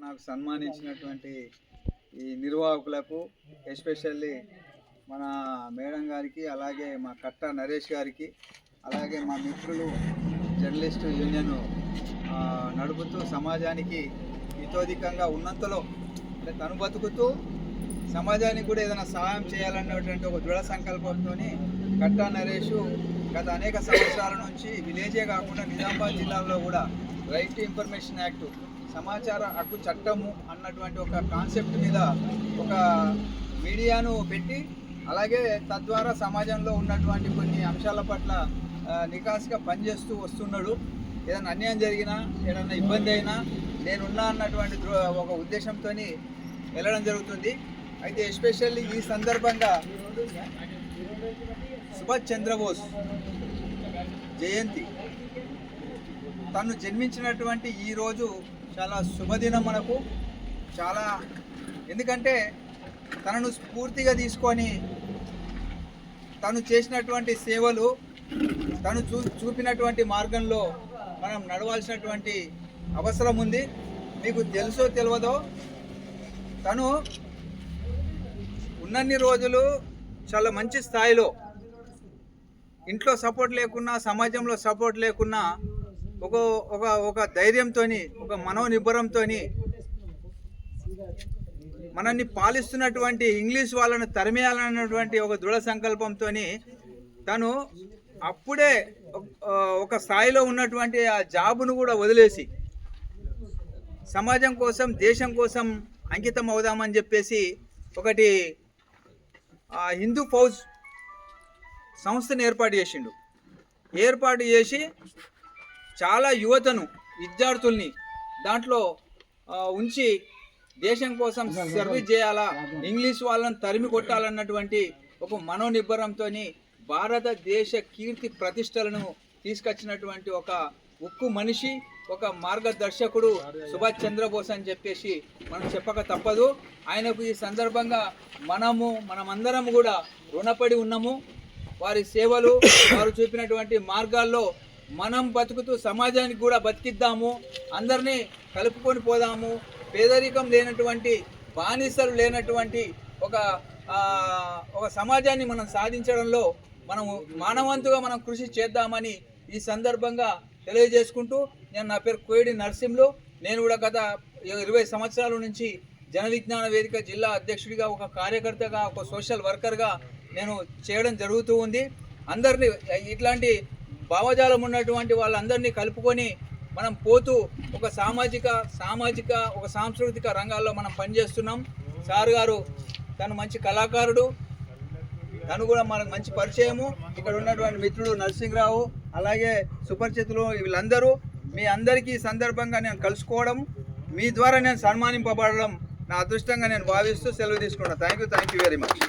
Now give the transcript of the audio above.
నాకు సన్మానించినటువంటి ఈ నిర్వాహకులకు ఎస్పెషల్లీ మన మేడం గారికి అలాగే మా కట్ట నరేష్ గారికి అలాగే మా మిత్రులు జర్నలిస్టు యూనియన్ నడుపుతూ సమాజానికి హితోధికంగా ఉన్నంతలో అంటే తను బతుకుతూ సమాజానికి కూడా ఏదైనా సహాయం చేయాలన్నటువంటి ఒక దృఢ సంకల్పంతో కట్టా నరేష్ గత అనేక సంవత్సరాల నుంచి విలేజే కాకుండా నిజామాబాద్ జిల్లాలో కూడా రైట్ టు ఇన్ఫర్మేషన్ యాక్ట్ సమాచార హక్కు చట్టము అన్నటువంటి ఒక కాన్సెప్ట్ మీద ఒక మీడియాను పెట్టి అలాగే తద్వారా సమాజంలో ఉన్నటువంటి కొన్ని అంశాల పట్ల ఆ, నికాస్గా పనిచేస్తూ వస్తున్నాడు. ఏదైనా అన్యాయం జరిగినా ఏదైనా ఇబ్బంది అయినా నేనున్నా అన్నటువంటి దృ- ఒక ఉద్దేశంతో వెళ్ళడం జరుగుతుంది. అయితే ఎస్పెషల్లీ ఈ సందర్భంగా సుభాష్ చంద్రబోస్ జయంతి. తను జన్మించినటువంటి ఈరోజు చాలా శుభదినం మనకు. చాలా ఎందుకంటే తనను స్ఫూర్తిగా తీసుకొని తను చేసినటువంటి సేవలు తను చూ చూపినటువంటి మార్గంలో మనం నడవాల్సినటువంటి అవసరం ఉంది. మీకు తెలుసో తెలియదో తను ఉన్నన్ని రోజులు చాలా మంచి స్థాయిలో ఇంట్లో సపోర్ట్ లేకున్నా సమాజంలో సపోర్ట్ లేకున్నా ఒక ఒక ఒక ధైర్యంతో ఒక మనోనిబ్బరంతో మనల్ని పాలిస్తున్నటువంటి ఇంగ్లీష్ వాళ్ళను తరిమేయాలన్నటువంటి ఒక దృఢ సంకల్పంతో తను అప్పుడే ఒక- స్థాయిలో ఉన్నటువంటి ఆ జాబును కూడా వదిలేసి సమాజం కోసం దేశం కోసం అంకితం అవుదామని చెప్పేసి ఒకటి ఆ, హిందూ ఫౌజ్ సంస్థను ఏర్పాటు చేసిండు. ఏర్పాటు చేసి చాలా యువతను విద్యార్థుల్ని దాంట్లో ఉంచి దేశం కోసం సర్వీస్ చేయాలా ఇంగ్లీష్ వాళ్ళని తరిమి కొట్టాలన్నటువంటి ఒక మనోనిబ్బరంతో భారతదేశ కీర్తి ప్రతిష్టలను తీసుకొచ్చినటువంటి ఒక ఉక్కు మనిషి ఒక మార్గదర్శకుడు సుభాష్ చంద్రబోస్ అని చెప్పేసి మనం చెప్పక తప్పదు. ఆయనకు ఈ సందర్భంగా మనము మనమందరం కూడా రుణపడి ఉన్నాము. వారి సేవలు వారు చూపినటువంటి మార్గాల్లో మనం బతుకుతూ సమాజానికి కూడా బతికిద్దాము అందరినీ కలుపుకొని పోదాము. పేదరికం లేనటువంటి బానిసలు లేనటువంటి ఒక ఒక సమాజాన్ని మనం సాధించడంలో మనము మానవంతుగా మనం కృషి చేద్దామని ఈ సందర్భంగా తెలియజేసుకుంటూ నేను నా పేరు కోయడి నరసింహులు. నేను కూడా గత ఇరవై సంవత్సరాల నుంచి జన విజ్ఞాన వేదిక జిల్లా అధ్యక్షుడిగా ఒక కార్యకర్తగా ఒక సోషల్ వర్కర్గా నేను చేయడం జరుగుతూ ఉంది. అందరినీ ఇట్లాంటి భావజాలం ఉన్నటువంటి వాళ్ళందరినీ కలుపుకొని మనం పోతూ ఒక సామాజిక సామాజిక ఒక సాంస్కృతిక రంగాల్లో మనం పనిచేస్తున్నాం. సార్ గారు తను మంచి కళాకారుడు. తను కూడా మనకు మంచి పరిచయము. ఇక్కడ ఉన్నటువంటి మిత్రుడు నరసింహరావు అలాగే సుపరిచితులు వీళ్ళందరూ. మీ అందరికీ సందర్భంగా నేను కలుసుకోవడం మీ ద్వారా నేను సన్మానింపబడడం నా అదృష్టంగా నేను భావిస్తూ సెలవు తీసుకున్నాను thank you thank you very much